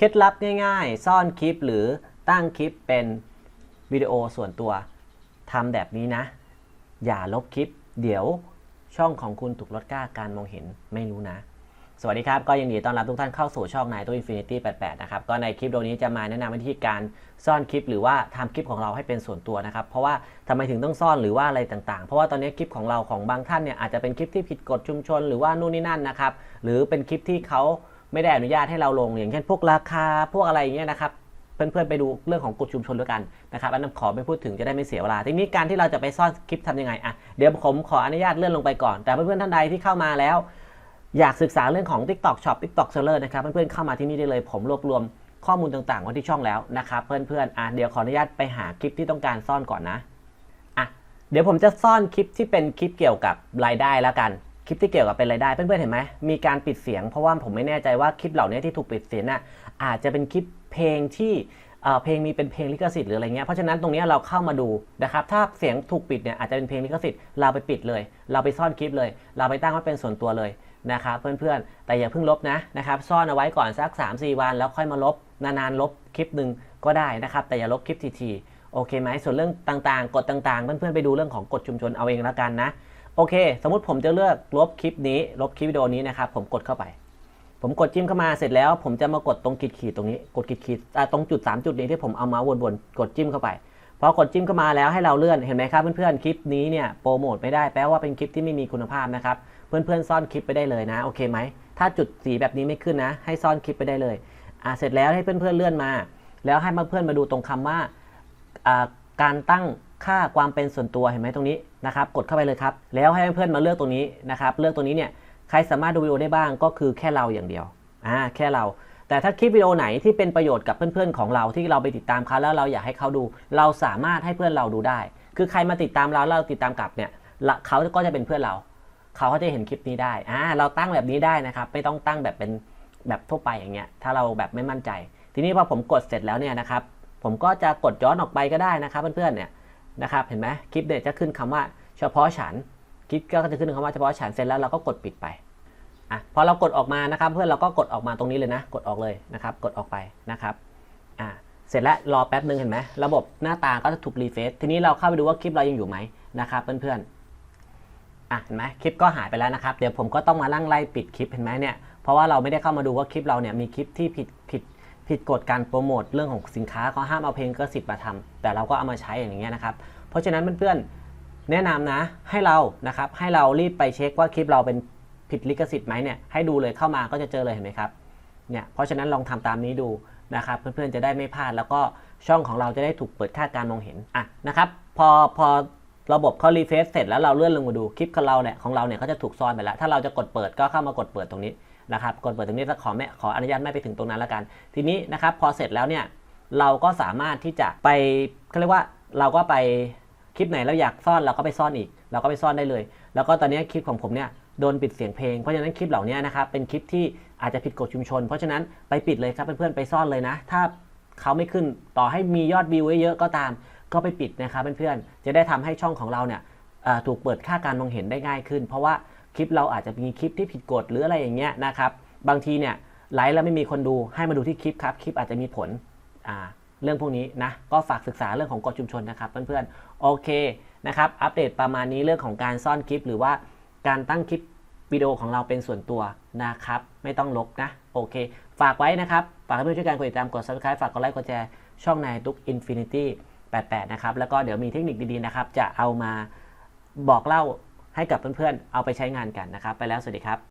เคล็ดลับง่ายๆ ซ่อนคลิปหรือตั้งคลิปเป็นวิดีโอส่วนตัวทำแบบนี้นะ อย่าลบคลิป เดี๋ยวช่องของคุณถูกลดค่าการมองเห็นไม่รู้นะ สวัสดีครับ ก็ยินดีต้อนรับทุกท่านเข้าสู่ช่องนายตัว Infinity 88 นะครับ ก็ในคลิปวิดีโอนี้จะมาแนะนำวิธีการซ่อนคลิป หรือว่าทำคลิปของเราให้เป็นส่วนตัวนะครับ เพราะว่าทำไมถึงต้องซ่อนหรือว่าอะไรต่างๆ เพราะว่าตอนนี้คลิปของเราของบางท่านเนี่ยอาจจะเป็นคลิปที่ผิดกฎชุมชน หรือว่านู่นนี่นั่นนะครับ หรือเป็นคลิปที่เขา ไม่ได้อนุญาตให้เราลงอย่างเช่นพวกราคาพวกอะไรอย่างเงี้ยนะครับเพื่อนๆไปดูเรื่องของกฎชุมชนด้วยกันนะครับอันนั้นขอไม่พูดถึงจะได้ไม่เสียเวลาทีนี้การที่เราจะไปซ่อนคลิปทำยังไงอะเดี๋ยวผมขออนุญาตเลื่อนลงไปก่อน แต่เพื่อนๆท่านใดที่เข้ามาแล้ว อยากศึกษาเรื่องของ TikTok Shop TikTok Seller นะครับเพื่อนๆเข้ามาที่นี่ได้เลย ผมรวบรวมข้อมูลต่างๆไว้ที่ช่องแล้วนะครับเพื่อนๆอะเดี๋ยวขออนุญาตไปหาคลิปที่ต้องการซ่อนก่อนนะอะเดี๋ยวผมจะซ่อนคลิปที่เป็นคลิปเกี่ยวกับรายได้แล้วกัน คลิปที่เกี่ยวกับเป็นรายได้เพื่อนๆเห็นไหมมีการปิดเสียง เพราะว่าผมไม่แน่ใจว่าคลิปเหล่านี้ที่ถูกปิดเสียงน่ะอาจจะเป็นคลิปเพลงที่เอ่อเพลงมีเป็นเพลงลิขสิทธิ์หรืออะไรเงี้ยเพราะฉะนั้นตรงนี้เราเข้ามาดูนะครับถ้าเสียงถูกปิดเนี่ยอาจจะเป็นเพลงลิขสิทธิ์เราไปปิดเลย เราไปซ่อนคลิปเลย เราไปตั้งไว้เป็นส่วนตัวเลยนะครับเพื่อนๆ แต่อย่าเพิ่งลบนะนะครับซ่อนเอาไว้ก่อนสัก 3-4 วัน แล้วค่อยมาลบนานๆลบคลิปหนึ่งก็ได้นะครับแต่อย่าลบคลิปทีๆโอเคไหมส่วนเรื่องต่างๆ กฎต่างๆ เพื่อนๆไปดูเรื่องของกฎชุมชนเอาเองแล้วกันนะ โอเค สมมุติผมจะเลือกลบคลิปนี้ ลบคลิปวิดีโอนี้นะครับ ผมกดเข้าไป ผมกดจิ้มเข้ามาเสร็จแล้ว ผมจะมากดตรงขีดขีดตรงนี้ กดขีดขีดตรงจุด 3 จุดนี้ที่ผมเอามาวนๆ กดจิ้มเข้าไปพอกดจิ้มเข้ามาแล้วให้เราเลื่อน เห็นไหมครับเพื่อนๆ คลิปนี้เนี่ยโปรโมทไม่ได้ แปลว่าเป็นคลิปที่ไม่มีคุณภาพนะครับ เพื่อนๆ ซ่อนคลิปไปได้เลยนะ โอเคไหม ถ้าจุดสีแบบนี้ไม่ขึ้นนะ ให้ซ่อนคลิปไปได้เลย อ่า เสร็จแล้วให้เพื่อนๆ เลื่อนมา แล้วให้เพื่อนๆ มาดูตรงคำว่าอ่า การตั้งค่าความเป็นส่วนตัวเห็นไหมตรงนี้นะครับ กดเข้าไปเลยครับ แล้วให้เพื่อนๆมาเลือกตรงนี้นะครับ เลือกตรงนี้เนี่ยใครสามารถดูวิดีโอได้บ้างก็คือแค่เราอย่างเดียวอ่าแค่เรา แต่ถ้าคลิปวิดีโอไหนที่เป็นประโยชน์กับเพื่อนๆของเราที่เราไปติดตามเขาแล้วเราอยากให้เขาดู เราสามารถให้เพื่อนเราดูได้ คือใครมาติดตามเราเราติดตามกลับเนี่ยเขาก็จะเป็นเพื่อนเรา เขาก็จะเห็นคลิปนี้ได้อ่าเราตั้งแบบนี้ได้นะครับ ไม่ต้องตั้งแบบเป็นแบบทั่วไปอย่างเงี้ยถ้าเราแบบไม่มั่นใจ ทีนี้พอผมกดเสร็จแล้วเนี่ยนะครับ ผมก็จะกดย้อนออกไปก็ได้นะครับเพื่อนๆเนี่ยนะครับเห็นไหมคลิปเนี่ยจะขึ้นคำว่าเฉพาะฉันคลิปก็จะขึ้นคำว่าเฉพาะฉันเสร็จแล้วเราก็กดปิดไปอะพอเรากดออกมานะครับ เพื่อนเราก็กดออกมาตรงนี้เลยนะ กดออกเลยนะครับ กดออกไปนะครับอ่าเสร็จแล้วรอแป๊บนึงเห็นไหมระบบหน้าตาก็จะถูกรีเฟซทีนี้เราเข้าไปดูว่าคลิปเรายังอยู่ไหมนะครับเพื่อนๆอะเห็นไหมคลิปก็หายไปแล้วนะครับ เดี๋ยวผมก็ต้องมาลั่งไล่ปิดคลิปเห็นไหมเนี่ยเพราะว่าเราไม่ได้เข้ามาดูว่าคลิปเราเนี่ยมีคลิปที่ผิดผิด ผิดกฎการโปรโมทเรื่องของสินค้าเขาห้ามเอาเพลงก็สิทธิ์มาทำแต่เราก็เอามาใช้อย่างเงี้ยนะครับ เพราะฉะนั้นเพื่อนๆแนะนำนะให้เรานะครับให้เรารีบไปเช็คว่าคลิปเราเป็นผิดลิขสิทธิ์ไหมเนี่ยให้ดูเลยเข้ามาก็จะเจอเลยเห็นไหมครับเนี่ยเพราะฉะนั้นลองทำตามนี้ดูนะครับเพื่อนๆจะได้ไม่พลาดแล้วก็ช่องของเราจะได้ถูกเปิดค่าการมองเห็นอะนะครับพอพอระบบเขารีเฟซเสร็จแล้วเราเลื่อนลงมาดูคลิปของเราเนี่ยของเราเนี่ยเขาจะถูกซ่อนไปแล้ว ถ้าเราจะกดเปิดก็เข้ามากดเปิดตรงนี้ นะครับกดเปิดตรงนี้แล้วขอแม่ขออนุญาตไม่ไปถึงตรงนั้นแล้วกัน ทีนี้นะครับพอเสร็จแล้วเนี่ยเราก็สามารถที่จะไปเขาเรียกว่าเราก็ไปคลิปไหนเราอยากซ่อนเราก็ไปซ่อนอีก เราก็ไปซ่อนได้เลย แล้วก็ตอนนี้คลิปของผมเนี่ยโดนปิดเสียงเพลงเพราะฉะนั้นคลิปเหล่านี้นะครับเป็นคลิปที่อาจจะผิดกฎชุมชน เพราะฉะนั้นไปปิดเลยครับเพื่อนๆไปซ่อนเลยนะ ถ้าเขาไม่ขึ้นต่อให้มียอดวิวเยอะก็ตาม ก็ไปปิดนะครับเพื่อนๆจะได้ทำให้ช่องของเราเนี่ยถูกเปิดค่าการมองเห็นได้ง่ายขึ้น เพราะว่า คลิปเราอาจจะมีคลิปที่ผิดกฎหรืออะไรอย่างเงี้ยนะครับบางทีเนี่ยไลฟ์แล้วไม่มีคนดูให้มาดูที่คลิปครับ คลิปอาจจะมีผลอ่าเรื่องพวกนี้นะก็ฝากศึกษาเรื่องของกฎชุมชนนะครับเพื่อนๆโอเคนะครับอัปเดตประมาณนี้เรื่องของการซ่อนคลิป หรือว่าการตั้งคลิปวิดีโอของเราเป็นส่วนตัวนะครับไม่ต้องลบนะโอเค ฝากไว้นะครับ ฝากให้เพื่อนช่วยกันกดติดตามกด subscribe ฝากกดไลค์กดแชร์ช่องนายตุก Infinity 88 นะครับ แล้วก็เดี๋ยวมีเทคนิคดีๆนะครับ จะเอามาบอกเล่า ให้กับเพื่อนๆ เอาไปใช้งานกันนะครับ ไปแล้วสวัสดีครับ